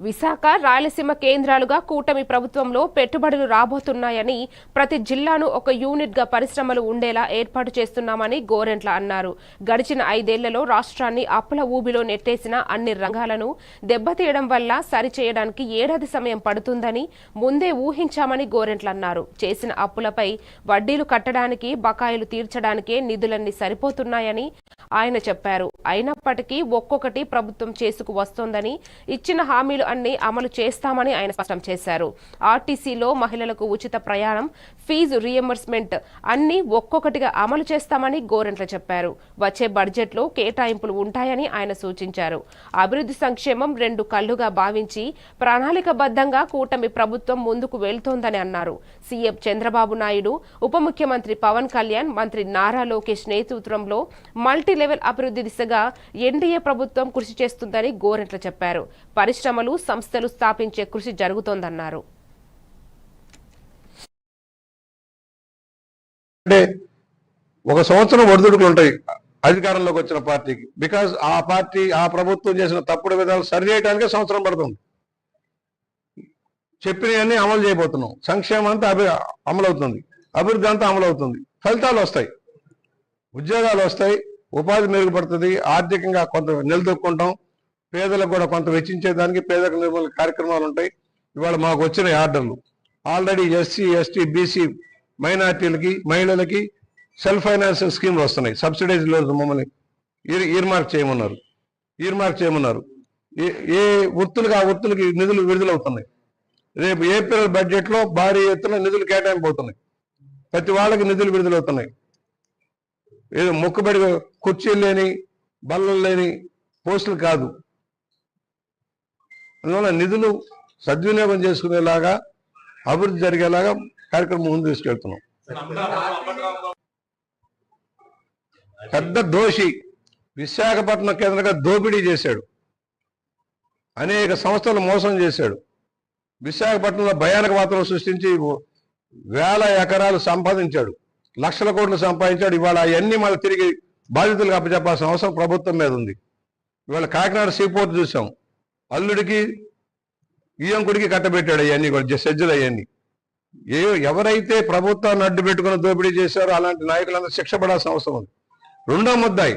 విశాఖ రాయలసీమ కేంద్రాలుగా కూటమి ప్రభుత్వంలో పెట్టుబడులు రాబోతున్నాయని ప్రతి జిల్లాను ఒక యూనిట్గా పరిశ్రమలు ఉండేలా ఏర్పాటు చేస్తున్నామని గోరెంట్ల అన్నారు. గడిచిన ఐదేళ్ళలో రాష్ట్రాన్ని అప్పుల ఊబిలో నెట్టేసిన అన్ని రంగాలను దెబ్బతీయడం వల్ల సరిచేయడానికి ఏడాది సమయం పడుతుందని ముందే ఊహించామని గోరెంట్ల అన్నారు. చేసిన అప్పులపై వడ్డీలు కట్టడానికి బకాయిలు తీర్చడానికే నిధులన్నీ సరిపోతున్నాయని ఆయన చెప్పారు. అయినప్పటికీ ఒక్కొక్కటి ప్రభుత్వం చేసుకు వస్తోందని ఇచ్చిన హామీలు అన్ని అమలు చేస్తామని ఆయన స్పష్టం చేశారు. ఆర్టీసీలో మహిళలకు ఉచిత ప్రయాణం ఫీజు రియంబర్స్మెంట్ అన్ని ఒక్కొక్కటిగా అమలు చేస్తామని గోరెంట్ల చెప్పారు. వచ్చే బడ్జెట్లో కేటాయింపులు ఉంటాయని ఆయన సూచించారు. అభివృద్ధి సంక్షేమం రెండు కళ్ళుగా భావించి ప్రణాళికబద్ధంగా కూటమి ప్రభుత్వం ముందుకు వెళ్తోందని అన్నారు. సీఎం చంద్రబాబు నాయుడు ఉప ముఖ్యమంత్రి పవన్ కళ్యాణ్ మంత్రి నారా లోకేష్ నేతృత్వంలో మల్టీ లెవెల్ అభివృద్ధి దిశగా ఎన్డీఏ ప్రభుత్వం కృషి చేస్తుందని గోరెంట్ల చెప్పారు. పరిశ్రమలు సంస్థలు స్థాపించే కృషి జరుగుతోందన్నారు. అంటే ఒక సంవత్సరం ఒడిదుడుకులు ఉంటాయి అధికారంలోకి వచ్చిన పార్టీకి. బికాజ్ ఆ పార్టీ ఆ ప్రభుత్వం చేసిన తప్పుడు విధాలు సరి చేయడానికే సంవత్సరం పడుతుంది. చెప్పినవన్నీ అమలు చేయబోతున్నాం. సంక్షేమం అంతా అభి అమలవుతుంది. అభివృద్ధి అంతా అమలవుతుంది. ఫలితాలు వస్తాయి. ఉద్యోగాలు వస్తాయి. ఉపాధి మెరుగుపడుతుంది ఆర్థికంగా కొంత నిలదొక్కుంటాం పేదలకు కూడా కొంత వెచ్చించేదానికి పేదల నిర్మూలన కార్యక్రమాలు ఉంటాయి. ఇవాళ మాకు వచ్చిన ఆర్డర్లు. ఆల్రెడీ ఎస్సీ ఎస్టీ బీసీ మైనార్టీలకి మహిళలకి సెల్ఫ్ ఫైనాన్షియల్ స్కీమ్లు వస్తున్నాయి. సబ్సిడైజ్ లోన్స్ మమ్మల్ని ఈర్- ఈర్మార్క్ చేయమన్నారు. ఈర్మార్క్ చేయమన్నారు. ఏ ఏ వృత్తులకు ఆ వృత్తులకి నిధులు విడుదలవుతున్నాయి. రేపు ఏప్రిల్ బడ్జెట్లో భారీ ఎత్తున నిధులు కేటాయింపవుతున్నాయి ప్రతి వాళ్ళకి నిధులు విడుదలవుతున్నాయి. ఏదో మొక్కబడి కుర్చీలు లేని బల్లలు లేని పోస్టులు కాదు. అందువల్ల నిధులు సద్వినియోగం చేసుకునేలాగా అభివృద్ధి జరిగేలాగా కార్యక్రమం ముందు తీసుకెళ్తున్నాం. పెద్ద దోషి విశాఖపట్నం కేంద్రంగా దోపిడీ చేశాడు. అనేక సంస్థలు మోసం చేశాడు. విశాఖపట్నంలో భయానక వాతావరణం సృష్టించి వేల ఎకరాలు సంపాదించాడు. లక్షల కోట్లు సంపాదించాడు. ఇవాళ అవన్నీ మళ్ళీ తిరిగి బాధితులకు అప్పచెప్పాల్సిన అవసరం ప్రభుత్వం మీద ఉంది. ఇవాళ కాకినాడ సీపోర్ట్ చూసాం. అల్లుడికి ఈయంకుడికి కట్టబెట్టాడు అవన్నీ కూడా సజ్జలు అవన్నీ. ఏ ఎవరైతే ప్రభుత్వాన్ని అడ్డు పెట్టుకుని దోపిడీ చేశారో అలాంటి నాయకులందరూ శిక్ష పడాల్సిన అవసరం ఉంది. రెండో ముద్దాయి